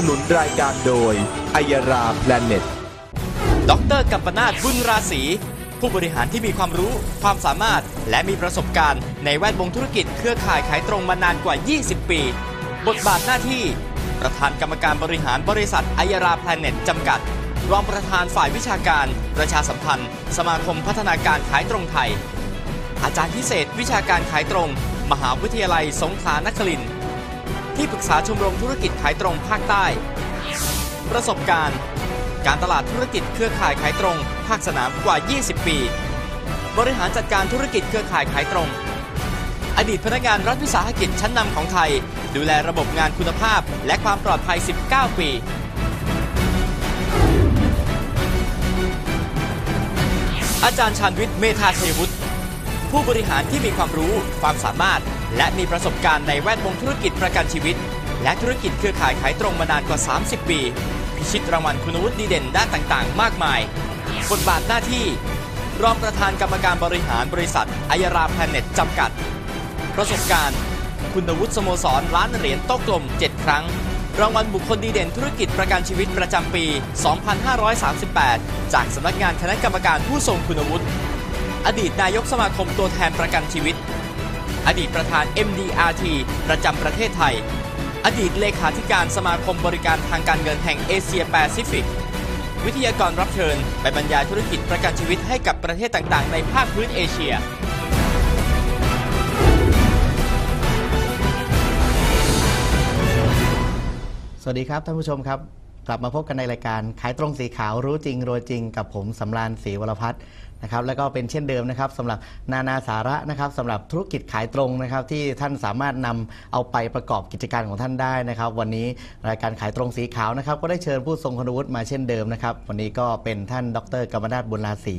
สนุนรายการโดยไอยาราแพลเน็ตดรกัมปนาตบุญราศีผู้บริหารที่มีความรู้ความสามารถและมีประสบการณ์ ในแวดวงธุรกิจเครือข่ายขายตรงมานานกว่า 20 ปี บทบาทหน้าที่ ประธานกรรมการบริหารบริษัทไอยาราแพลเน็ตจำกัด รองประธานฝ่ายวิชาการ ประชาสัมพันธ์ สมาคมพัฒนาการขายตรงไทย อาจารย์พิเศษวิชาการขายตรง มหาวิทยาลัยสงขลานครินทร์ ที่ปรึกษาชมรมธุรกิจขายตรงภาคใต้ ประสบการณ์ การตลาดธุรกิจเครือข่ายขายตรง ภาคสนามกว่า 20 ปี บริหารจัดการธุรกิจเครือข่ายขายตรง อดีตพนักงานรัฐวิสาหกิจชั้นนำของไทย ดูแลระบบงานคุณภาพ และความปลอดภัย 19 ปีอาจารย์ชาญวิทย์เมธาชัยวุฒิผู้บริหารที่มีความรู้ความสามารถ และมีประสบการณ์ในแวดวงธุรกิจประกันชีวิต และธุรกิจเครือข่ายขายตรงมานานกว่า 30 ปี พิชิตรางวัลคุณวุฒิดีเด่นด้านต่างๆ มากมาย บทบาทหน้าที่ รองประธานกรรมการบริหารบริษัทอายาราแพลเน็ตจำกัด ประสบการณ์ คุณวุฒิสโมสรล้านเหรียญโต๊ะกลม 7 ครั้ง รางวัลบุคคลดีเด่นธุรกิจประกันชีวิตประจำปี 2538 จากสำนักงานคณะกรรมการผู้ทรงคุณวุฒิอดีตนายกสมาคมตัวแทนประกันชีวิต อดีตประธาน MDRT ประจำประเทศไทย อดีตเลขาธิการสมาคมบริการทางการเงินแห่งเอเชียแปซิฟิก วิทยากรรับเชิญไปบรรยายธุรกิจประกันชีวิตให้กับประเทศต่างๆ ในภาคพื้นเอเชียสวัสดีครับท่านผู้ชมครับ กลับมาพบกันในรายการขายตรงสีขาวรู้จริงรวยจริงกับผมสำราญศรีวรพัฒน์ นะครับแล้วก็เป็นเช่นเดิมนะครับสำหรับนานาสาระนะครับสำหรับธุรกิจขายตรงนะครับที่ท่านสามารถนำเอาไปประกอบกิจการของท่านได้นะครับ วันนี้รายการขายตรงสีขาวนะครับ ก็ได้เชิญผู้ทรงคุณวุฒิมาเช่นเดิมนะครับ วันนี้ก็เป็นท่านดรกรรมนาถบุญราศี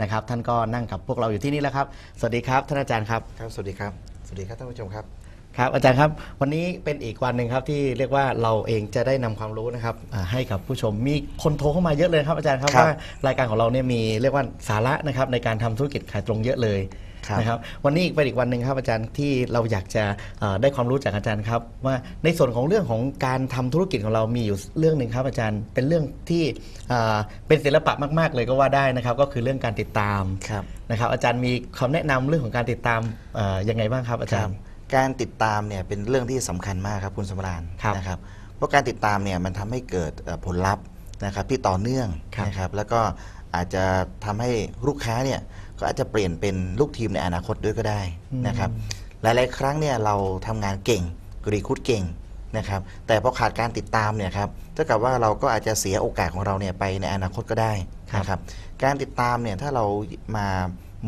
นะครับ ท่านก็นั่งกับพวกเราอยู่ที่นี่แล้วครับ สวัสดีครับท่านอาจารย์ครับ ครับ สวัสดีครับ สวัสดีครับท่านผู้ชมครับ ครับอาจารย์ครับวันนี้เป็นอีกวันหนึ่งครับที่เรียกว่าเราเองจะได้นำความรู้นะครับอ่าให้กับผู้ชมมีคนโทรเข้ามาเยอะเลยครับอาจารย์ครับครับว่ารายการของเราเนี่ยมีเรียกว่าสาระนะครับในการทำธุรกิจขายตรงเยอะเลยครับนะครับวันนี้เป็นอีกวันหนึ่งครับอาจารย์ที่เราอยากจะเอ่อได้ความรู้จากอาจารย์ครับ ว่าในส่วนของเรื่องของการทำธุรกิจของเรามีอยู่เรื่องหนึ่งครับอาจารย์เป็นเรื่องที่อ่าเป็นศิลปะมาก ๆ เลยก็ว่าได้นะครับ ก็คือเรื่องการติดตามครับนะครับอาจารย์มีคำแนะนำเรื่องของการติดตามเอ่อยังไงบ้างครับอาจารย์ การติดตามเนี่ยเป็นเรื่องที่สำคัญมากครับคุณสมรานครับนะครับเพราะการติดตามเนี่ยมันทำให้เกิดเอ่อผลลัพธ์นะครับที่ต่อเนื่องครับนะครับแล้วก็อาจจะทำให้ลูกค้าเนี่ยก็อาจจะเปลี่ยนเป็นลูกทีมในอนาคตด้วยก็ได้นะครับหลาย ๆ ครั้งเนี่ยเราทำงานเก่งรีคูดเก่งนะครับแต่พอขาดการติดตามเนี่ยครับเท่ากับว่าเราก็อาจจะเสียโอกาสของเราเนี่ยไปในอนาคตก็ได้นะครับการติดตามเนี่ยถ้าเรามา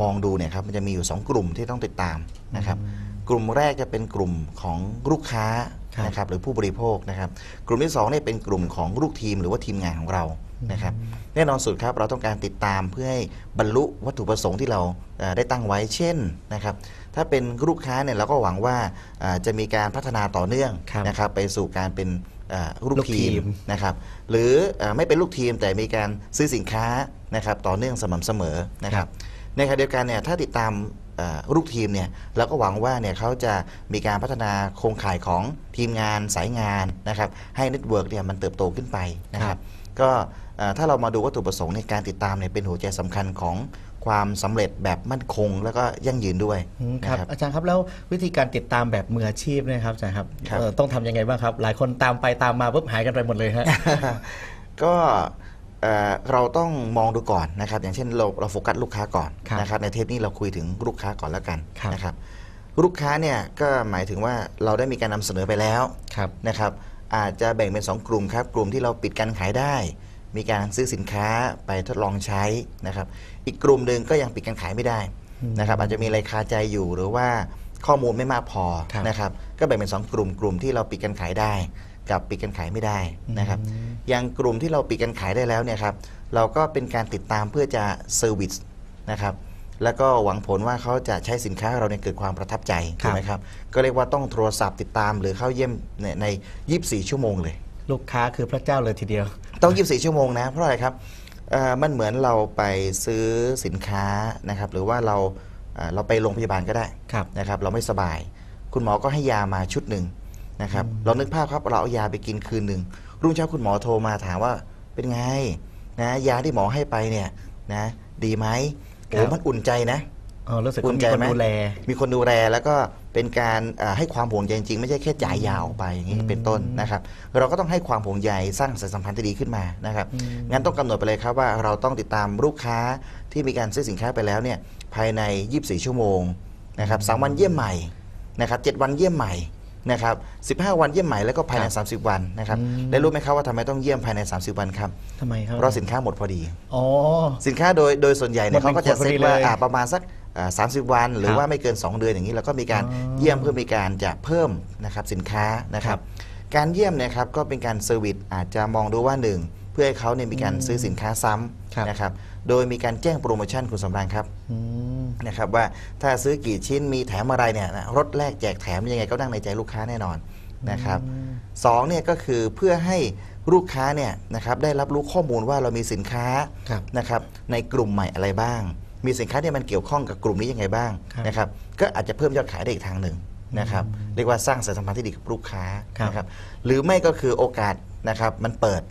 มองดูเนี่ยครับมันจะมีอยู่ 2 กลุ่มที่ต้องติดตามนะครับ กลุ่มแรกจะเป็นกลุ่มของลูกค้าครับนะครับหรือผู้บริโภคนะครับ กลุ่มที่2เนี่ยเป็นกลุ่มของลูกทีมหรือว่าทีมงานของเรานะครับแน่นอนสุดครับเราต้องการติดตามเพื่อให้บรรลุวัตถุประสงค์ที่เราเอ่อได้ตั้งไว้เช่นนะครับถ้าเป็นลูกค้าเนี่ยเราก็หวังว่าอ่าจะมีการพัฒนาต่อเนื่องครับนะครับไปสู่การเป็นอ่าลูกลูกทีทีมมนะครับหรืออาไม่เป็นลูกทีมแต่มีการซื้อสินค้านะครับต่อเนื่องสม่ำเสมอนะครับในขณะเดียวกันเนี่ยถ้าติดตามเอ่อ ลูกทีมเนี่ยเราก็หวังว่าเนี่ยเขาจะมีการพัฒนาโครงข่ายของทีมงานสายงานนะครับให้เน็ตเวิร์กเนี่ยมันเติบโตขึ้นไปนะคครัรับบก็เอ่อถ้าเรามาดูวัตถุประสงค์ในการติดตามเนี่ยเป็นหัวใจสำคัญของความสำเร็จแบบมั่นคง แล้วก็ยั่งยืนด้วยอืมครับนะครับอาจารย์ครับแล้ววิธีการติดตามแบบมืออาชีพเนะครับอาจารย์ครับครับเอ่อต้องทำยังไงบ้างครับ หลายคนตามไปตามมาปุ๊บหายกันไปหมดเลยฮะก็ เอ่อเราต้องมองดูก่อนนะครับ อย่างเช่นเราเราโฟกัสลูกค้าก่อนครับนะครับ ในเทปนี้เราคุยถึงลูกค้าก่อนแล้วกันครับนะครับ ลูกค้าเนี่ยก็หมายถึงว่าเราได้มีการนำเสนอไปแล้วครับนะครับ อาจจะแบ่งเป็น 2 กลุ่มครับ กลุ่มที่เราปิดการขายได้ มีการซื้อสินค้าไปทดลองใช้นะครับ อีกกลุ่มหนึ่งก็ยังปิดการขายไม่ได้นะครับ อาจจะมีอะไรคาใจอยู่หรือว่าข้อมูลไม่มากพอครับนะครับ ก็แบ่งเป็น 2 กลุ่มกลุ่มที่เราปิดการขายได้ กับปิดการขายไม่ได้นะครับอย่างกลุ่มที่เราปิดการขายได้แล้วเนี่ยครับเราก็เป็นการติดตามเพื่อจะเซอร์วิสนะครับแล้วก็หวังผลว่าเขาจะใช้สินค้าเราเนี่ยเกิดความประทับใจครัถูบกไหมครับก็เรียกว่าต้องโทรศัพท์ติดตามหรือเข้าเยี่ยมในใน 24 ชั่วโมงเลย ลูกค้าคือพระเจ้าเลยทีเดียว ต้อง 24 ชั่วโมงนะเพราะอะไรครับเอ่อมันเหมือนเราไปซื้อสินค้านะครับหรือว่าเราเอ่อเราไปโรงพยาบาลก็ได้ครับนะครับเราไม่สบาย คุณหมอก็ให้ยามาชุดหนึ่ง นะครับลองนึกภาพครับเราเอายาไปกินคืนหนึ่งรุ่งเช้าคุณหมอโทรมาถามว่าเป็นไงนะยาที่หมอให้ไปเนี่ยนะดีไหมโอ้ครับมันอุ่นใจนะอ๋อรู้สึกอุ่ว่านมีใจคนไหมดูแล มีคนดูแลแล้วก็เป็นการเอ่อให้ความห่วงใยจริงๆไม่ใช่แค่จ่ายยาออกไปอย่างนี้เป็นต้นนะครับ เราก็ต้องให้ความห่วงใยสร้างสายสัมพันธ์ที่ดีขึ้นมานะครับงั้นต้องกำหนดไปเลยครับว่าเราต้องติดตามลูกค้าที่มีการซื้อสินค้าไปแล้วเนี่ยภายใน 24 ชั่วโมงนะครับสามวันเยี่ยมใหม่นะครับ7วันเยี่ยมใหม่ นะครับ15 วันเยี่ยมใหม่แล้วก็ภายใน 30 วันนะครับและรู้ไหมครับว่าทำไมต้องเยี่ยมภายใน 30 วันครับทำไมครับเพราะสินค้าหมดพอดีอ๋อสินค้าโดยโดยส่วนใหญ่เนี่ยหมดเขาก็จะหมดพอเซ็ดีตว่าเลยอ่าประมาณสักสามสิบวัน หรือครับว่าไม่เกิน 2 เดือนอย่างนี้เราก็มีการอ๋อเยี่ยมเพื่อมีการจะเพิ่มนะครับสินค้านะครับการเยี่ยมเนะครับก็เป็นการเซอร์วิสอาจจะมองดูว่าหนึ่งเพื่อให้เขาเนี่ยมีการซื้อสินค้าซ้ครับำนะครับ โดยมีการแจ้งโปรโมชั่นคุณสำราญครับอืมนะครับว่าถ้าซื้อกี่ชิ้นมีแถมอะไรเนี่ยนะรถแรกแจกแถมยังไงก็นั่งในใจลูกค้าแน่นอนนะครับสองเนี่ยก็คือเพื่อให้ลูกค้าเนี่ยนะครับได้รับรู้ข้อมูลว่าเรามีสินค้าครับนะครับในกลุ่มใหม่อะไรบ้าง มีสินค้าที่มันเกี่ยวข้องกับกลุ่มนี้ยังไงบ้างครับนะครับก็อาจจะเพิ่มยอดขายได้อีกทางหนึ่งนะครับเรียกว่าสร้างสายสัมพันธ์ที่ดีกับลูกค้าครับนะครับหรือไม่ก็คือโอกาสนะครับมันเปิด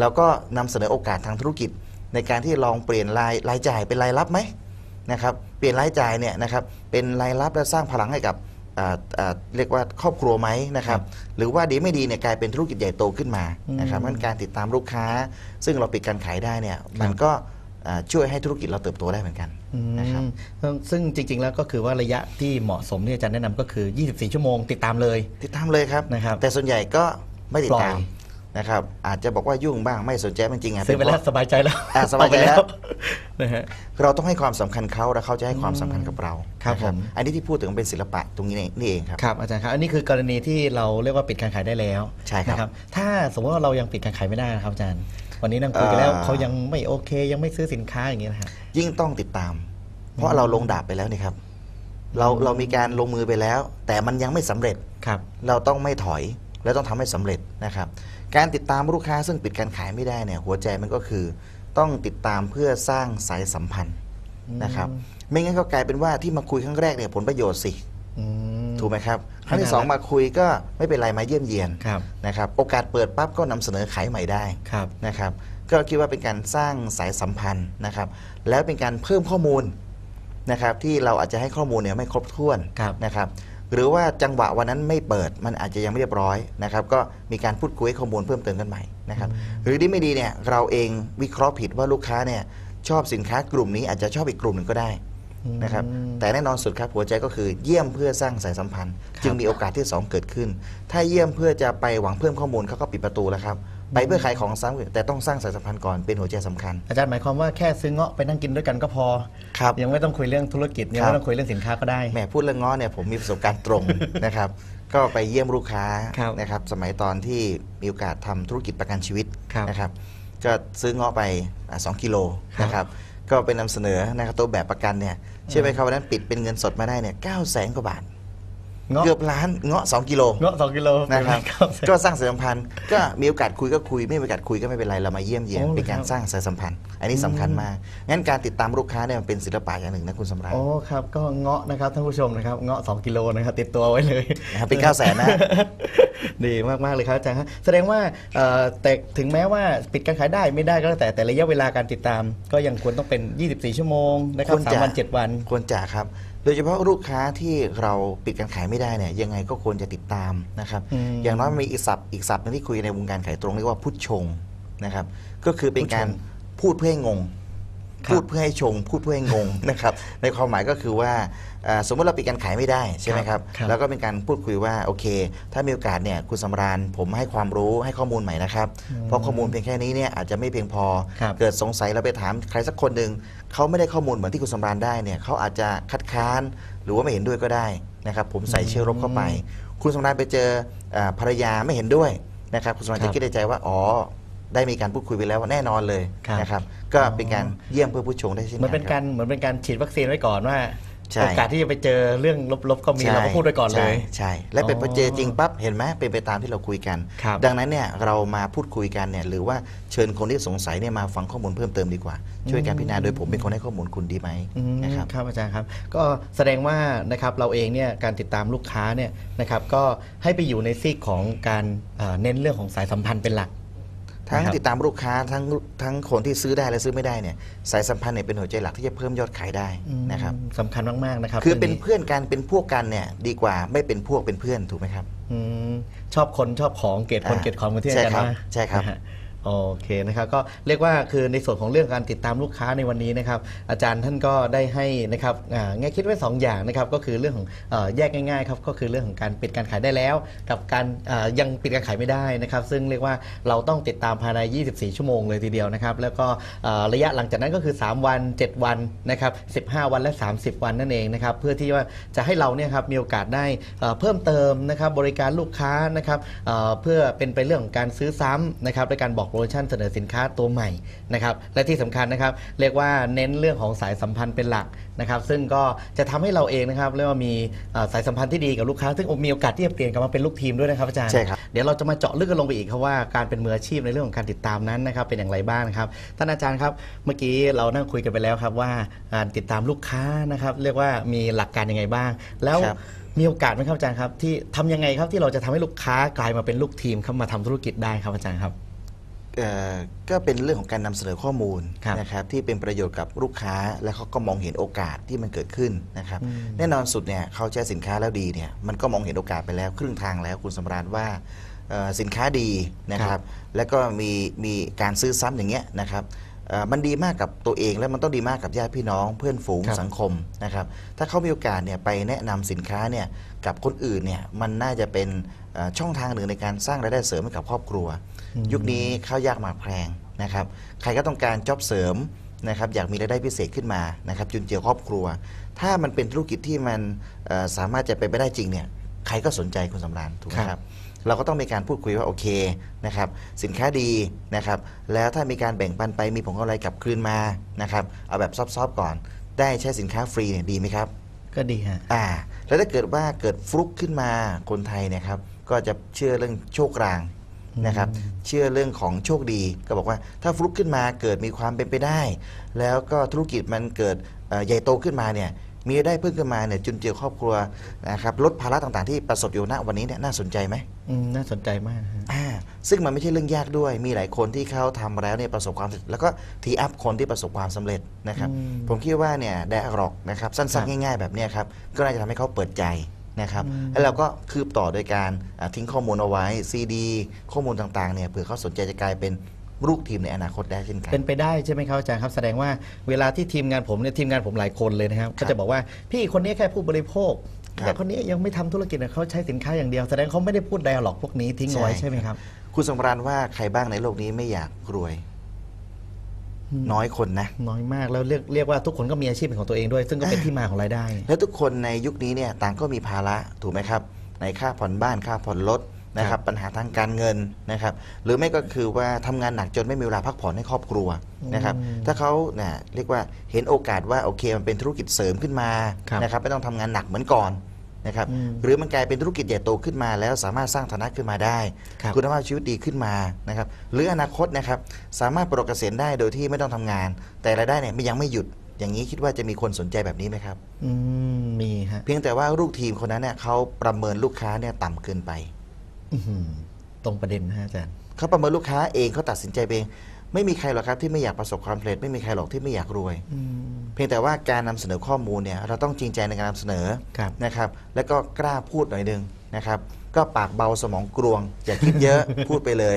แล้วก็นำเสนอโอกาสทางธุรกิจ ในการที่ลองเปลี่ยนรายรายจ่ายเป็นรายรับไหมนะครับเปลี่ยนรายจ่ายเนี่ยนะครับเป็นรายรับและสร้างพลังให้กับอ่าอ่าเรียกว่าครอบครัวไหมนะครับหรือว่าดีไม่ดีเนี่ยกลายเป็นธุรกิจใหญ่โตขึ้นมานะครับงั้นการติดตามลูกค้า ซึ่งเราปิดการขายได้เนี่ยมันก็อ่าช่วยให้ธุรกิจเราเติบโตได้เหมือนกันนะครับอืมซึ่งจริง ๆ แล้วก็คือว่าระยะที่เหมาะสมที่อาจารย์แนะนำก็คือ 24 ชั่วโมง ติดตามเลย ติดตามเลยครับนะครับแต่ส่วนใหญ่ก็ไม่ติดปล่อยตาม นะครับอาจจะบอกว่ายุ่งบ้างไม่สนใจจริงๆอะซื้อไปเป็นเพแล้วราะสบายใจแล้วอ่าสบายใจแล้วเอไปนะฮะเราต้องให้ความสำคัญเขาและเขาจะให้ความสำคัญกับเราครับนะผมอันนี้ที่พูดถึงเป็นศิลปะตรงนี้นี่เองครับครับอาจารย์ครับอันนี้คือกรณีที่เราเรียกว่าปิดการขายได้แล้วใช่ครับนะถ้าสมมติว่าเรายังปิดการขายไม่ได้นะครับอาจารย์ วันนี้นั่งคุยกันแล้วเอ่อเขายังไม่โอเค ยังไม่ซื้อสินค้าอย่างเงี้ยนะฮะยิ่งต้องติดตาม เพราะเราลงดาบไปแล้วนี่ครับเราเรามีการลงมือไปแล้ว แต่มันยังไม่สำเร็จครับ เราต้องไม่ถอย และต้องทำให้สำเร็จนะครับ การติดตามลูกค้าซึ่งปิดการขายไม่ได้เนี่ยหัวใจมันก็คือต้องติดตามเพื่อสร้างสายสัมพันธ์นะครับไม่งั้นก็กลายเป็นว่าที่มาคุยครั้งแรกเนี่ยผลประโยชน์สิอืมถูกไหมครับครั้งที่ไม่สองน่ารักมาคุยก็ไม่เป็นไรมาเยี่ยมเยียนครับนะครับโอกาสเปิดปั๊บก็นำเสนอขายใหม่ได้ครับนะครับก็คิดว่าเป็นการสร้างสายสัมพันธ์นะครับแล้วเป็นการเพิ่มข้อมูลนะครับที่เราอาจจะให้ข้อมูลเนี่ยไม่ครบถ้วนครับนะครับ หรือว่าจังหวะวันนั้นไม่เปิดมันอาจจะยังไม่เรียบร้อยนะครับก็มีการพูดคุยให้ข้อมูลเพิ่มเติมกันใหม่นะครับหรือที่ไม่ดีเนี่ยเราเองวิเคราะห์ผิดว่าลูกค้าเนี่ยชอบสินค้ากลุ่มนี้อาจจะชอบอีกกลุ่มหนึ่งก็ได้นะครับแต่แน่นอนสุดครับหัวใจก็คือเยี่ยมเพื่อสร้างสายสัมพันธ์ จึงมีโอกาสที่สองเกิดขึ้น ถ้าเยี่ยมเพื่อจะไปหวังเพิ่มข้อมูลเขาก็ปิดประตูแล้วครับ ไปเพื่อขายของซ้ำแต่ต้องสร้างสายสัมพันธ์ก่อนเป็นหัวใจสำคัญ อาจารย์หมายความว่าแค่ซื้อเงาะไปนั่งกินด้วยกันก็พอครับยังไม่ต้องคุยเรื่องธุรกิจยังครับไม่ต้องคุยเรื่องสินค้าก็ได้แหมพูดเรื่องง้อเนี่ยผมมีประสบการณ์ตรงนะครับก็ไปเยี่ยมลูกค้าครับนะครับสมัยตอนที่มีโอกาสทำธุรกิจประกันชีวิตครับนะครับก็ซื้อเงาะไปอ่าสองกิโลครับนะครับก็ไปนำเสนอนะครับตัวแบบประกันเนี่ยเชื่อไหมครับวันนั้นปิดเป็นเงินสดมาได้เนี่ยเก้าแสนกว่าบาท เงาะ เกือบล้านเงาะ 2 กิโลเงาะสองกิโลนะครับเป็นไงครับก็สร้างสายสัมพันธ์ ก็มีโอกาสคุยก็คุยไม่มีโอกาสคุยก็ไม่เป็นไรเรามาเยี่ยมเยียนโอ้เป็นการครับ สร้างสายสัมพันธ์ อันนี้สำคัญมากงั้นการติดตามลูกค้าเนี่ยมันเป็นศิลปะอย่างหนึ่งนะคุณสำราญ โอ้ครับก็เงาะนะครับท่านผู้ชมนะครับเงาะ 2 กิโลนะครับติดตัวไว้เลยนะครับเป็น900,000นะ ดีมาก ๆ เลยครับอาจารย์ครับแสดงว่าเอ่อแต่ถึงแม้ว่าปิดการขายได้ไม่ได้ก็แล้วแต่แต่ระยะเวลาการติดตาม ก็ยังควรต้องเป็น 24 ชั่วโมงนะครับควรสามจะวัน7วัน ควรจะครับ โดยเฉพาะลูกค้าที่เราปิดการขายไม่ได้เนี่ยยังไงก็ควรจะติดตามนะครับอืมอย่างน้อยมีอีกศัพท์อีกศัพท์หนึงที่คุยในวงการขายตรงเรียกว่าพุทชงนะครับ ก็คือเป็นการพูดเพื่อให้งงครับ พูดเพื่อให้ชง พูดเพื่อให้งงนะครับในความหมายก็คือว่าอ่าสมมติเราปิดการขายไม่ได้ใช่ไหมครับครับแล้วก็เป็นการพูดคุยว่าโอเค ถ้ามีโอกาสเนี่ยคุณสำราญผมให้ความรู้ให้ข้อมูลใหม่นะครับเพราะข้อมูลเพียงแค่นี้เนี่ยอาจจะไม่เพียงพอครับเกิดสงสัยเราไปถามใครสักคนหนึ่งเขาไม่ได้ข้อมูลเหมือนที่คุณสำราญได้เนี่ยเขาอาจจะคัดค้าน หรือว่าไม่เห็นด้วยก็ได้นะครับผมใส่เชื้อรบเข้าไป คุณสำราญไปเจออ่าภรรยาไม่เห็นด้วยนะครับคุณสำราญครัจะบคิดในใจว่า อ๋อ ได้มีการพูดคุยไปแล้วว่าแน่นอนเลยครับ นะครับก็เป็นการเยี่ยมเพื่อผู้ชงได้เช่นเหมือนเป็นคการับรเหมือนเป็นการฉีดวัคซีนไว้ก่อนว่าใช่ โอกาสที่จะไปเจอเรื่องลบๆก็มีเราก็พูดไว้ก่อนเลยใช่ใช่และเป็นอ๋อพอเจอจริงปั๊บเห็นไหมเป็นไปตามที่เราคุยกัน ครับ ดังนั้นเนี่ยเรามาพูดคุยกันเนี่ยหรือว่าเชิญคนที่สงสัยเนี่ยมาฟังข้อมูลเพิ่มเติมดีกว่า ช่วยกันพิจารณาโดยผมเป็นคนให้ข้อมูลคุณดีไหมอืมนะครับ ครับอาจารย์ครับ ก็แสดงว่านะครับเราเองเนี่ยการติดตามลูกค้าเนี่ยนะครับก็ให้ไปอยู่ในซีกของการเอ่อเน้นเรื่องของสายสัมพันธ์เป็นหลัก ทั้งนะครับติดตามลูกค้าทั้งทั้งคนที่ซื้อได้และซื้อไม่ได้เนี่ยสายสัมพันธ์เนี่ยเป็นหัวใจหลักที่จะเพิ่มยอดขายได้นะครับอืมสำคัญมากๆนะครับคือเป็นรื่องเพื่อนกันเป็นพวกกันเนี่ยดีกว่าไม่เป็นพวกเป็นเพื่อนถูกไหมครับอืมชอบคนชอบของเกลียดคนอ่าเกลียดของเหมือนที่อาใช่จารย์ครับว่าใช่ครับนะฮะ โอเคนะครับก็เรียกว่าคือในส่วนของเรื่องการติดตามลูกค้าในวันนี้นะครับอาจารย์ท่านก็ได้ให้นะครับอ่าแง่คิดไว้สองอย่างนะครับก็คือเรื่องของเอ่อแยกง่ายๆครับก็คือเรื่องของการปิดการขายได้แล้ว กับการอ่ายังปิดการขายไม่ได้นะครับซึ่งเรียกว่าเราต้องติดตามภายใน 24 ชั่วโมงเลยทีเดียวนะครับแล้วก็เอ่อระยะหลังจากนั้นก็คือ 3 วัน 7 วันนะครับ15 วันและ 30 วันนั่นเองนะครับเพื่อที่ว่าจะให้เราเนี่ยครับมีโอกาสได้เอ่อเพิ่มเติมนะครับบริการลูกค้านะครับเอ่อเพื่อเป็นไปเรื่องของการซื้อซ้ำนะครับและการบอกรโมชั่นเสนอสินค้าตัวใหม่นะครับและที่สำคัญนะครับเรียกว่าเน้นเรื่องของสายสัมพันธ์เป็นหลักนะครับซึ่งก็จะทำให้เราเองนะครับเรียกว่ามีเอ่อสายสัมพันธ์ที่ดีกับลูกค้า ซึ่งมีโอกาสที่จะเปลี่ยนกลับมาเป็นลูกทีมด้วยนะครับอาจารย์ใช่ครับเดี๋ยวเราจะมาเจาะลึกกันลงไปอีกครับว่าการเป็นมืออาชีพในเรื่องของการติดตามนั้นนะครับเป็นอย่างไรบ้างนะครับท่านอาจารย์ครับเมื่อกี้เรานั่งคุยกันไปแล้วครับว่าการติดตามลูกค้านะครับเรียกว่ามีหลักการยังไงบ้าง แล้วครับมีโอกาสไหมครับอาจารย์ครับที่ทำยังไงครับที่เราจะทำให้ลูกค้ากลายมาเป็นลูกทีมเข้ามาทำธุรกิจได้ครับอาจารย์ครับเอ่อ ก็เป็นเรื่องของการนำเสนอข้อมูลครับนะครับที่เป็นประโยชน์กับลูกค้าและเขาก็มองเห็นโอกาสที่มันเกิดขึ้นนะครับอืมแน่นอนสุดเนี่ยเขาใช้สินค้าแล้วดีเนี่ยมันก็มองเห็นโอกาสไปแล้วครึ่งทางแล้วคุณสำราญว่าเอ่อสินค้าดีนะครับแล้วก็มีมีการซื้อซ้ำอย่างเงี้ยนะครับเอ่อมันดีมากกับตัวเองแล้วมันต้องดีมากกับญาติพี่น้อง เพื่อนฝูงครับสังคมนะครับถ้าเขามีโอกาสเนี่ยไปแนะนำสินค้าเนี่ยกับคนอื่นเนี่ยมันน่าจะเป็นเอ่อช่องทางหนึ่งในการสร้างรายได้เสริมให้กับครอบครัว ยุคนี้ข้าวยากหมากแพงนะครับ ใครก็ต้องการจ็อบเสริมนะครับอยากมีรายได้พิเศษขึ้นมานะครับจุนเจือครอบครัว ถ้ามันเป็นธุรกิจที่มันเอ่อสามารถจะไปนไปได้จริงเนี่ยใครก็สนใจคุณสำราญถูกไหมคครัรับบเราก็ต้องมีการพูดคุยว่าโอเคนะครับสินค้าดีนะครับแล้วถ้ามีการแบ่งปันไปมีผลกำไรกลับคืนมานะครับเอาแบบซอฟๆก่อน ได้ใช้สินค้าฟรีเนี่ยดีไหมครับ ก็ดีฮะอ่าแล้วถ้าเกิดว่าเกิดฟลุกขึ้นมาคนไทยเนะครับก็จะเชื่อเรื่องโชคราง นะครับเชื่อเรื่องของโชคดีก็บอกว่าถ้าฟลุกขึ้นมาเกิดมีความเป็นไปได้ แล้วก็ธุรกิจมันเกิดเอ่อใหญ่โตขึ้นมาเนี่ยมีรายได้เพิ่มขึ้นมาเนี่ยจุนเจือครอบครัวนะครับลดภาระต่างๆที่ประสบอยู่ณวันนี้เนี่ยน่าสนใจไหมอืมน่าสนใจมากฮะอ่าซึ่งมันไม่ใช่เรื่องยากด้วย มีหลายคนที่เขาทำแล้วเนี่ยประสบความสำเร็จแล้วก็ทีอัพคนที่ประสบความสำเร็จนะครับอืมผมคิดว่าเนี่ยไดอะล็อกนะครับสั้ครันบๆง่าย ๆ แบบเนี้ยครับก็น่าจะทำให้เขาเปิดใจ นะครับอืมแล้วเราก็คืบต่อโดยการอ่าทิ้งข้อมูลเอาไว้ซีดีข้อมูลต่างๆเนี่ยเผื่อเขาสนใจจะกลายเป็นลูกทีมในอนาคตได้เช่นกัน เป็นไปได้ใช่ไหมครับอาจารย์ครับ แสดงว่าเวลาที่ทีมงานผมเนี่ยทีมงานผมหลายคนเลยนะครับก็จะบอกว่าพี่คนนี้แค่ผู้บริโภคครับแต่คนนี้ยังไม่ทำธุรกิจนะเขาใช้สินค้าอย่างเดียว แสดงเขาไม่ได้พูดไดอะล็อกพวกนี้ทิ้งเอาไว้ใช่ใช่ไหมครับ คุณสมรานว่าใครบ้างในโลกนี้ไม่อยากรวยอืม น้อยคนนะ น้อยมากแล้วเรียกเรียกว่าทุกคนก็มีอาชีพเป็นของตัวเองด้วย ซึ่งก็เป็นที่มาของรายได้ แล้วทุกคนในยุคนี้เนี่ยต่างก็มีภาระถูกไหมครับ ในค่าผ่อนบ้านค่าผ่อนรถนะคครัรับบปัญหาทางการเงินนะครับหรือไม่ก็คือว่าทำงานหนักจนไม่มีเวลาพักผ่อนให้ครอบครัวนะครับอืมถ้าเขาเนี่ยเรียกว่าเห็นโอกาสว่าโอเคมันเป็นธุรกิจเสริมขึ้นมาครับนะครับไม่ต้องทำงานหนักเหมือนก่อน นะครับอืมหรือมันกลายเป็นธุรกิจใหญ่โตขึ้นมาแล้วสามารถสร้างฐานะขึ้นมาได้ครับณภาพชีวิตดีขึ้นมานะครับหรืออนาคตนะครับสามารถปลดเกษียณได้โดยที่ไม่ต้องทำงาน แต่รายได้เนี่ยไม่ยังไม่หยุดอย่างนี้คิดว่าจะมีคนสนใจแบบนี้ไหมครับอืมมีฮะเพียงแต่ว่าลูกทีมคนนั้นเนี่ยเขาประเมินลูกค้าเนี่ยต่ำเกินไปอื้อหือตรงประเด็นนะฮะอาจารย์เขาประเมินลูกค้าเองเขาตัดสินใจเอง ไม่มีใครหรอกครับที่ไม่อยากประสบความสำเร็จไม่มีใครหรอกที่ไม่อยากรวย อืม เพียงแต่ว่าการนำเสนอข้อมูลเนี่ยเราต้องจริงใจในการนำเสนอครับ นะครับแล้วก็กล้าพูดหน่อยนึงนะครับก็ปากเบาสมองกรวง อย่าคิดเยอะ พูดไปเลย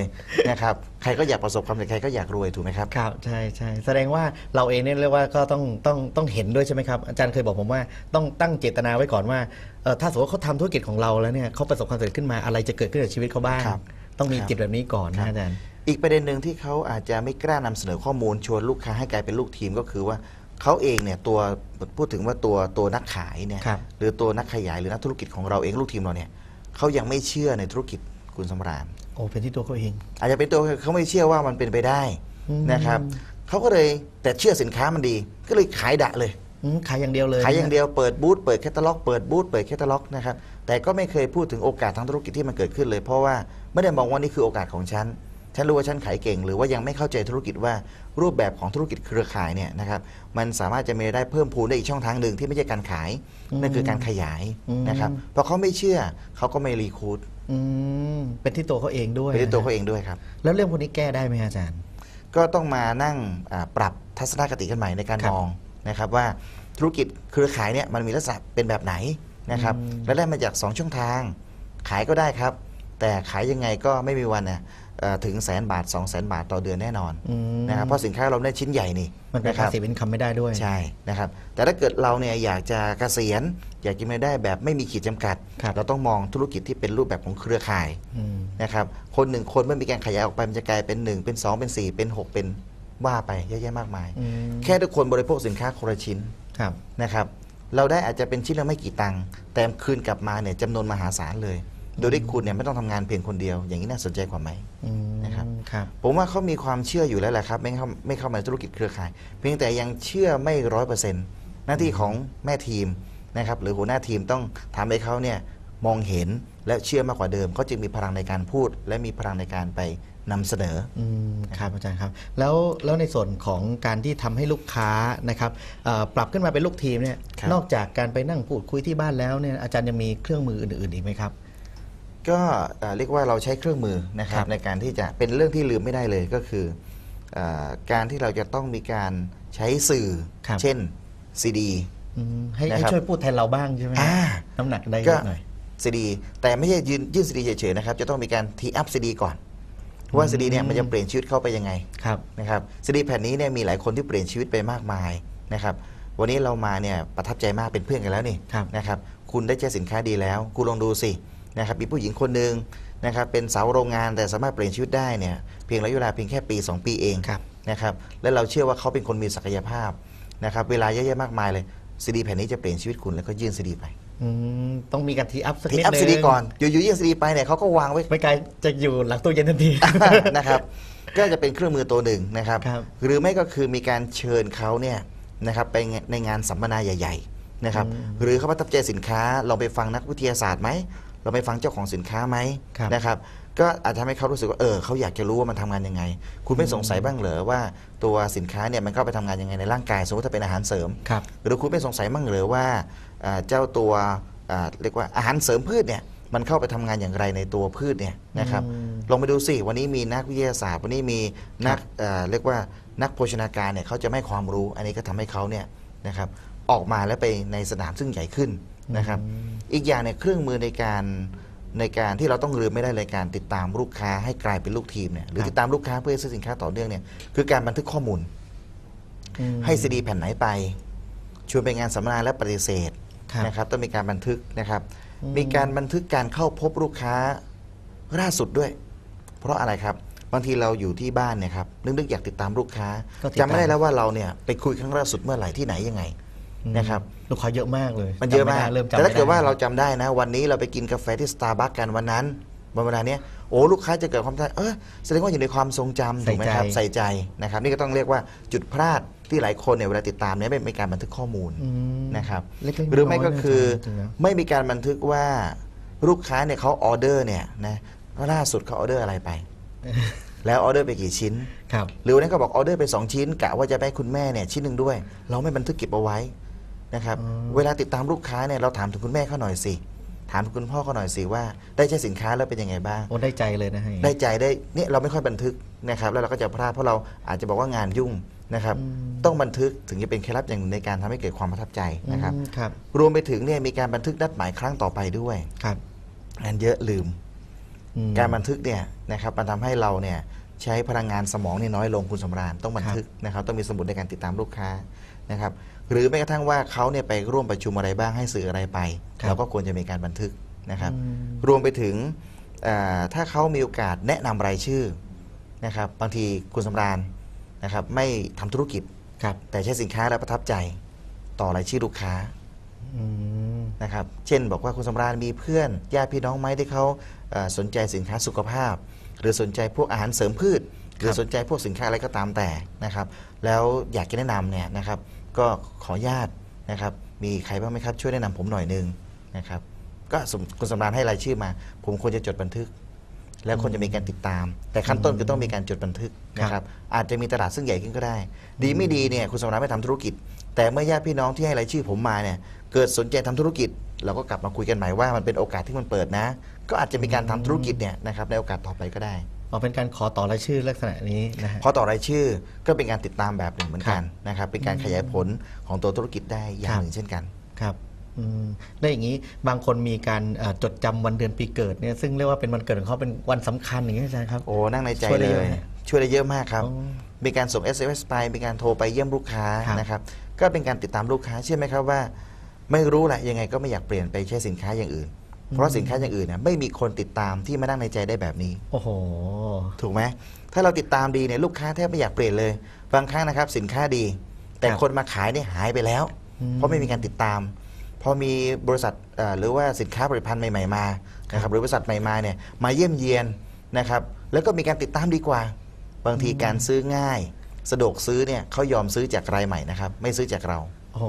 นะครับใครก็อยากประสบความสำเร็จใครก็อยากรวยถูกไหมครับ ครับใช่ใช่แสดงว่าเราเองเนี่ยเรียกว่าก็ต้องต้องต้องเห็นด้วยใช่ไหมครับอาจารย์เคยบอกผมว่าต้องตั้งเจตนาไว้ก่อนว่าเอ่อถ้าสมมติว่าเขาทำธุรกิจของเราแล้วเนี่ยเขาประสบความสำเร็จขึ้นมาอะไรจะเกิดขึ้นกับชีวิตเขาบ้าง ครับต้องมีครับจิตแบบนี้ก่อนครันะบอาจารย์ อีกประเด็นหนึ่งที่เขาอาจจะไม่กล้านำเสนอข้อมูลชวนลูกค้าให้กลายเป็นลูกทีมก็คือว่าเขาเองเนี่ยตัวพูดถึงว่าตัวตัวนักขายเนี่ยครับหรือตัวนักขยายหรือนักธุรกิจของเราเองลูกทีมเราเนี่ยเขายังไม่เชื่อในธุรกิจคุณสำราญโอ้เป็นที่ตัวเขาเอง อาจจะเป็นตัวเขาไม่เชื่อว่ามันเป็นไปได้อืมนะครับเขาก็เลยแต่เชื่อสินค้ามันดี ก็เลยขายดะเลยอืมขายอย่างเดียวเลยขายอย่างเดียวเปิดบูธเปิดแคตตาล็อกเปิดบูธเปิดแคตตาล็อกนะครับแต่ก็ไม่เคยพูดถึงโอกาสทางธุรกิจที่มันเกิดขึ้นเลย เพราะว่าไม่ได้มองว่านี่คือโอกาสของฉัน ฉันรู้ว่าฉันขายเก่ง หรือว่ายังไม่เข้าใจธุรกิจว่ารูปแบบของธุรกิจเครือข่ายเนี่ยนะครับมันสามารถจะมีรายได้เพิ่มพูนได้อีกช่องทางหนึ่งที่ไม่ใช่การขาย นั่นคือการขยายนะครับเพราะเขาไม่เชื่อเขาก็ไม่รีคูดอืมเป็นที่ตัวเขาเองด้วยเป็นที่ตัวเขานะฮะเองด้วยครับแล้วเรื่องพวกนี้แก้ได้ไหมอาจารย์ ก็ต้องมานั่งอ่าปรับทัศนคติกันใหม่ในการครับมองนะครับว่าธุรกิจเครือข่ายเนี่ยมันมีลักษณะเป็นแบบไหนนะครับและได้มาจาก 2 ช่องทาง ขายก็ได้ครับ แต่ขายยังไงก็ไม่มีวันนะเอ่อ ถึงแสนบาท 2 0 0แสนบาทต่อเดือนแน่นอนอืมนะครับเพราะสินค้าเราได้ชิ้นใหญ่นี่มันเป็นนะครัภาบษีเป็นคำไม่ได้ด้วยใช่นะครับแต่ถ้าเกิดเราเนี่ยอยากจะเกษียณอยากกินรายได้แบบไม่มีขีดจำกัดครับเราต้องมองธุรกิจที่เป็นรูปแบบของเครือข่ายอืมนะครับคนหนึ่งคนเมื่อมีการขยายออกไปมันจะกลายเป็น 1 เป็น 2 เป็น 4 เป็น 6 เป็นว่าไปเยอะแยะมากมายอืมแค่ทุกคนบริโภคสินค้าคนละชิ้นครับนะครับเราได้อาจจะเป็นชิ้นละไม่กี่ตังค์แต่คืนกลับมาเนี่ยจำนวนมหาศาลเลย โดยที่คุณเนี่ยไม่ต้องทำงานเพียงคนเดียว อย่างนี้น่าสนใจกว่าไหมอืมนะครับครับ ผมว่าเขามีความเชื่ออยู่แล้วแหละครับ ไม่เข้าไม่เข้ามาในธุรกิจเครือข่าย เพียงแต่ยังเชื่อไม่ร้อยเปอร์เซ็นต์หน้าที่ของแม่ทีมนะครับหรือหัวหน้าทีมต้องทำให้เขาเนี่ยมองเห็นและเชื่อมากกว่าเดิมเขาจึงมีพลังในการพูด และมีพลังในการไปนำเสนออืมครับอาจารย์ครับ แล้วแล้วในส่วนของการที่ทำให้ลูกค้านะครับเอ่อปรับขึ้นมาเป็นลูกทีมเนี่ยครับนอกจากการไปนั่งพูดคุยที่บ้านแล้วเนี่ยอาจารย์ยังมีเครื่องมืออื่นๆอีกไหมครับ ก็เอ่อเรียกว่าเราใช้เครื่องมือนะครัครับบในการที่จะเป็นเรื่องที่ลืมไม่ได้เลยก็คือเออการที่เราจะต้องมีการใช้สื่อครับเช่นซีดีอืมให้นะให้ครับช่วยพูดแทนเราบ้างใช่ไหมอ่าน้ำหนักได้เยก็อะหน่อยซีดีแต่ไม่ใช่ยืนยื่นซีดีเฉยๆนะครับ จะต้องมีการทีอัพซีดีก่อนว่าซีดีเนี่ยมันจะเปลี่ยนชีวิตเข้าไปยังไงครับนะครับซีดีแผ่นนี้เนี่ยมีหลายคนที่เปลี่ยนชีวิตไปมากมายนะครับวันนี้เรามาเนี่ยประทับใจมากเป็นเพื่อนกันแล้วนี่ครับนะครับคุณได้ใช้สินค้าดีแล้ว คุณลองดูสิ นะครับมีผู้หญิงคนหนึ่งนะครับเป็นสาวโรงงานแต่สามารถเปลี่ยนชีวิตได้เนี่ยเพียงระยะเวลาเพียงแค่ปี 2 ปีเองครับนะครับและเราเชื่อว่าเขาเป็นคนมีศักยภาพนะครับเวลาเยอะแยะมากมายเลยซีดีแผ่นนี้จะเปลี่ยนชีวิตคุณแล้วก็ยื่นซีดีไปอืมต้องมีการทีอัพสักทีนิดอัพนึงซีดีก่อน อยู่ๆยื่นซีดีไปเนี่ยเขาก็วางไว้ไม่ไกลจะอยู่หลังตู้เย็นทันทีนะครับก็จะเป็นเครื่องมือตัวหนึ่งนะครับครับ หรือไม่ก็คือมีการเชิญเขาเนี่ยนะครับไปในงานสัมมนาใหญ่ ๆ นะครับ หรือเขาประทับใจสินค้าลองไปฟังนักวิทยาศาสตร์ไหม เราไปฟังเจ้าของสินค้าไหมครับ นะครับ ก็อาจจะทำให้เขารู้สึกว่าเออเขาอยากจะรู้ว่ามันทำงานยังไง คุณไม่สงสัยบ้างเหรอว่าตัวสินค้าเนี่ยมันเข้าไปทำงานยังไงในร่างกาย สมมติถ้าเป็นอาหารเสริม ครับ หรือคุณไม่สงสัยบ้างเหรือว่าเอ่อเจ้าตัวเอ่อเรียกว่าอาหารเสริมพืชเนี่ยมันเข้าไปทำงานอย่างไรในตัวพืชเนี่ยนะครับอืมลองไปดูสิวันนี้มีนักวิทยาศาสตร์ วันนี้มีนักเอ่อเรียกว่านักโภชนาการเนี่ยเขาจะไม่ความรู้ อันนี้ก็ทำให้เขาเนี่ยนะครับออกมาแล้วไปในสนามซึ่งใหญ่ขึ้น นะครับ อีกอย่างเนี่ยเครื่องมือในการในการที่เราต้องลืมไม่ได้เลยการติดตามลูกค้าให้กลายเป็นลูกทีมเนี่ยหรือครับติดตามลูกค้าเพื่อซื้อสินค้าต่อเนื่องเนี่ยคือการบันทึกข้อมูลอืมให้ซีดีแผ่นไหนไปชวนไปงานสัมมนาและปฏิเสธครับนะครับต้องมีการบันทึกนะครับอืมมีการบันทึกการเข้าพบลูกค้าล่าสุดด้วย เพราะอะไรครับบางทีเราอยู่ที่บ้านเนี่ยครับนึกๆอยากติดตามลูกค้าก็ติดตามจำไม่ได้แล้วว่าเราเนี่ยไปคุยครั้งล่าสุดเมื่อไหร่ที่ไหนยังไงนะครับ ลูกค้าเยอะมากเลยมันเยอะมากจำไได้เริ่มจำแต่ถ้าเกิดไม่ว่าไเราจำได้นะ วันนี้เราไปกินกาแฟที่สตาร์บัคกันวันนั้นวันเวลาเนี้ยโอ้ลูกค้าจะเกิดความใจเออแสดงว่าอยู่ในความทรงจำถูกไหมครับใส่ใจใส่ใจนะครับ นี่ก็ต้องเรียกว่าจุดพลาดที่หลายคนเนี่ยเวลาติดตามเนี่ยไม่มีการบันทึกข้อมูลอืมนะครับเล็กๆหรือไม่ก็น้ยๆคือจริงๆแล้วไม่มีการบันทึกว่าลูกค้าเนี่ยเขาออเดอร์เนี่ยนะล่าสุดเขาออเดอร์อะไรไป แล้วออเดอร์ไปกี่ชิ้นครับหรือวันนั้นก็บอกออเดอร์ไป 2 ชิ้นกะว่าจะไปให้คุณแม่เนี่ยชิ้นหนึ่งด้วย เราไม่บันทึกเก็บเอาไว้ นะครับอ๋อเวลาติดตามลูกค้าเนี่ยเราถามถึงคุณแม่เขาหน่อยสิถามถึงคุณพ่อเขาหน่อยสิว่าได้ใช้สินค้าแล้วเป็นยังไงบ้างโอ้ได้ใจเลยนะฮะได้ใจได้เนี่ยเราไม่ค่อยบันทึกนะครับแล้วเราก็จะพลาดเพราะเราอาจจะบอกว่างานยุ่งนะครับอืมต้องบันทึกถึงจะเป็นเคล็ดลับอย่างหนึ่งในการทำให้เกิดความประทับใจนะครับอืมครับรวมไปถึงเนี่ยมีการบันทึกนัดหมายครั้งต่อไปด้วยครับงานเยอะลืมอืมการบันทึกเนี่ยนะครับมันทำให้เราเนี่ยใช้พลังงานสมองนี่น้อยลงคุณสำราญต้องบันทึกนะครับต้องมีสมุดในการติดตามลูกค้านะครับ หรือแม้กระทั่งว่าเขาเนี่ยไปร่วมประชุมอะไรบ้างให้สื่ออะไรไปครับเราก็ควรจะมีการบันทึกนะครับอืมรวมไปถึงอ่าถ้าเขามีโอกาสแนะนำรายชื่อนะครับบางทีคุณสำราญนะครับไม่ทำธุรกิจครับแต่ใช้สินค้าแล้วประทับใจต่อรายชื่อลูกค้าอืมนะครับเช่นบอกว่าคุณสำราญมีเพื่อนญาติพี่น้องไหมที่เขาเอ่อสนใจสินค้าสุขภาพ หรือสนใจพวกอาหารเสริมพืช หรือสนใจพวกสินค้าอะไรก็ตามแต่นะครับ แล้วอยากจะแนะนำเนี่ยนะครับ ก็ขออนุญาตนะครับ มีใครบ้างไหมครับ ช่วยแนะนำผมหน่อยนึงนะครับ ก็สมคุณสำราญให้รายชื่อมา ผมควรจะจดบันทึก แล้วคนจะมีการติดตาม แต่ขั้นต้นคือต้องมีการจดบันทึกนะครับ อาจจะมีตลาดซึ่งใหญ่ขึ้นก็ได้ ดีไม่ดีเนี่ยคุณสำราญไม่ทำธุรกิจ แต่เมื่อญาติพี่น้องที่ให้รายชื่อผมมาเนี่ย เกิดสนใจทำธุรกิจ เราก็กลับมาคุยกันใหม่ว่ามันเป็นโอกาสที่มันเปิดนะ ก็อาจจะมีการทำธุรกิจเนี่ยนะครับในโอกาสต่อไปก็ได้ อ๋อเป็นการขอต่อรายชื่อลักษณะนี้นะฮะเพราะต่อรายชื่อก็เป็นการติดตามแบบหนึ่งเหมือนกันนะครับ เป็นการขยายผลของตัวธุรกิจได้อย่าครังบ หนึ่งเช่นกัน ครับอืมได้อย่างนี้บางคนมีการเอ่อจดจำวันเดือนปีเกิดเนี่ยซึ่งเรียกว่าเป็นวันเกิดของเขาเป็นวันสำคัญอย่างนี้อาจารย์ครับ โอ้นั่งในใจช่วยได้เลเยอะย ไหมช่วยได้เยอะมากครับ อ๋อมีการส่ง SMS ไป มีการโทรไปเยี่ยมลูกค้าครับ นะครับ ก็เป็นการติดตามลูกค้าเชื่อไหมครับว่า ไม่รู้แหละยังไงก็ไม่อยากเปลี่ยนไปใช้สินค้าอย่างอื่น เพราะสินค้าอย่างอื่นเนี่ยไม่มีคนติดตามที่มานั่งในใจได้แบบนี้ โอ้โห ถูกไหมถ้าเราติดตามดีเนี่ยลูกค้าแทบไม่อยากเปลี่ยนเลย บางครั้งนะครับ สินค้าดี แต่ครับคนมาขายเนี่ยหายไปแล้วอืมเพราะไม่มีการติดตามพอมีบริษัทเอ่อหรือว่าสินค้าผลิตภัณฑ์ใหม่ๆมานะครับหรือบริษัทใหม่มาเนี่ยมาเยี่ยมเยียนนะครับแล้วก็มีการติดตามดีกว่า บางทีการซื้อง่าย สะดวกซื้อเนี่ยเขายอมซื้อจากรายใหม่นะครับ ไม่ซื้อจากเราโอ้โห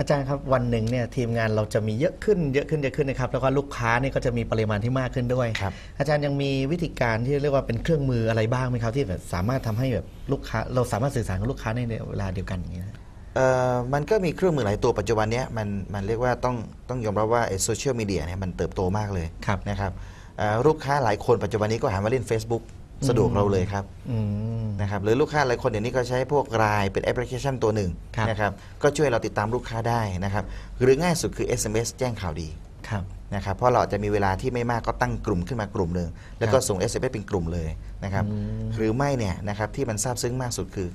อาจารย์ครับวันหนึ่งเนี่ยทีมงานเราจะมีเยอะขึ้นเยอะขึ้นเยอะขึ้นนะครับแล้วก็ลูกค้าเนี่ยก็จะมีปริมาณที่มากขึ้นด้วย ครับ อาจารย์ยังมีวิธีการที่เรียกว่าเป็นเครื่องมืออะไรบ้างไหมครับที่แบบสามารถทำให้แบบลูกค้าเราสามารถสื่อสารกับลูกค้าในเวลาเดียวกันอย่างนี้ยนะ เอ่อมันก็มีเครื่องมือหลายตัวปัจจุบันเนี้ยมันมันเรียกว่าต้องต้องยอมรับว่าไอ้โซเชียลมีเดียเนี่ยมันเติบโตมากเลยครับนะครับเอ่อลูกค้าหลายคนปัจจุบันนี้ก็หันมาเล่น Facebook สะดวกเราเลยครับอืมนะครับหรือลูกค้าหลายคนเดี๋ยวนี้ก็ใช้พวกรายเป็นแอปพลิเคชันตัวหนึ่งครับนะครับก็ช่วยเราติดตามลูกค้าได้นะครับหรือง่ายสุดคือ SMS แจ้งข่าวดีครับนะครับเพราะเราอาจจะมีเวลาที่ไม่มากก็ตั้งกลุ่มขึ้นมากลุ่มหนึ่งแล้วก็ครับส่ง SMS เป็นกลุ่มเลยนะครับอืมหรือไม่เนี่ยนะครับที่มันซาบซึ้งมากสุดคือ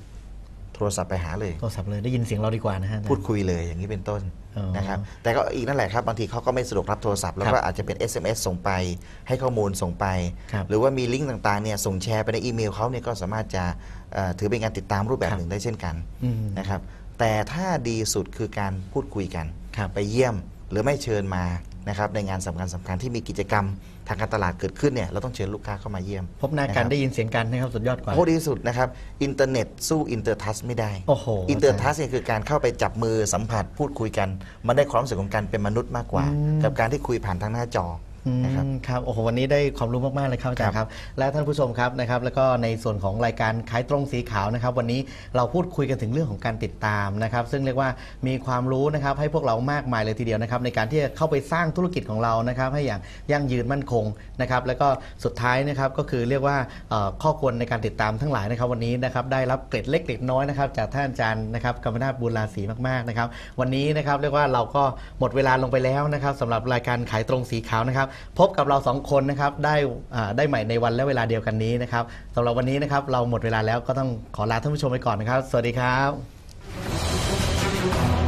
โทรศัพท์ไปหาเลย โทรศัพท์เลยได้ยินเสียงเราดีกว่านะฮะอาจารย์พูดคุยเลยอย่างนี้เป็นต้นอ๋อ นะครับแต่ก็อีกนั่นแหละครับบางทีเขาก็ไม่สะดวกรับโทรศัพท์แล้วคก็รับอาจจะเป็น SMS ส่งไป ให้ข้อมูลส่งไป ครับหรือว่ามีลิงก์ต่างๆเนี่ยส่งแชร์ไปในอีเมลเขาเนี่ยก็สามารถจะเอ่อถือเป็นการติดตามรูปแบบครับหนึ่งได้เช่นกันอืมนะครับแต่ถ้าดีสุดคือการพูดคุยกัน ครับ ไปเยี่ยมหรือไม่เชิญมานะครับในงานสำคัญสำคัญที่มีกิจกรรม ทางการตลาดเกิดขึ้นเนี่ยเราต้องเชิญลูกค้าเข้ามาเยี่ยม พบหน้ากันได้ยินเสียงกันนะครับสุดยอดกว่าโอ้ดีสุดนะครับอินเทอร์เน็ตสู้อินเตอร์ทัชไม่ได้โอ้โหอินเตอร์ทัชเนี่ยคือการเข้าไปจับมือสัมผัสพูดคุยกัน มันได้ความรู้สึกของการเป็นมนุษย์มากกว่าอืมกับการที่คุยผ่านทางหน้าจออืม นะครับครับโอ้โหวันนี้ได้ความรู้มาก ๆ เลยครับอาจารย์ครับ และท่านผู้ชมครับนะครับ แล้วก็ในส่วนของรายการขายตรงสีขาวนะครับ วันนี้เราพูดคุยกันถึงเรื่องของการติดตามนะครับ ซึ่งเรียกว่ามีความรู้นะครับให้พวกเรามากมายเลยทีเดียวนะครับ ในการที่จะเข้าไปสร้างธุรกิจของเรานะครับ ให้อย่างยั่งยืนมั่นคงนะครับ แล้วก็สุดท้ายนะครับก็คือเรียกว่าเอ่อข้อควรในการติดตามทั้งหลายนะครับ วันนี้นะครับได้รับเกร็ดเล็กเกร็ดน้อยนะครับจากท่านอาจารย์นะครับกรรมนาถบุญราศีมากๆนะครับ วันนี้นะครับเรียกว่าเราก็หมดเวลาลงไปแล้วนะครับสำหรับรายการขายตรงสีขาวนะครับพบกับเราสองคนนะครับได้ได้ใหม่ในวันและเวลาเดียวกันนี้นะครับสำหรับวันนี้นะครับเราหมดเวลาแล้วก็ต้องขอลาท่านผู้ชมไปก่อนนะครับ สวัสดีครับ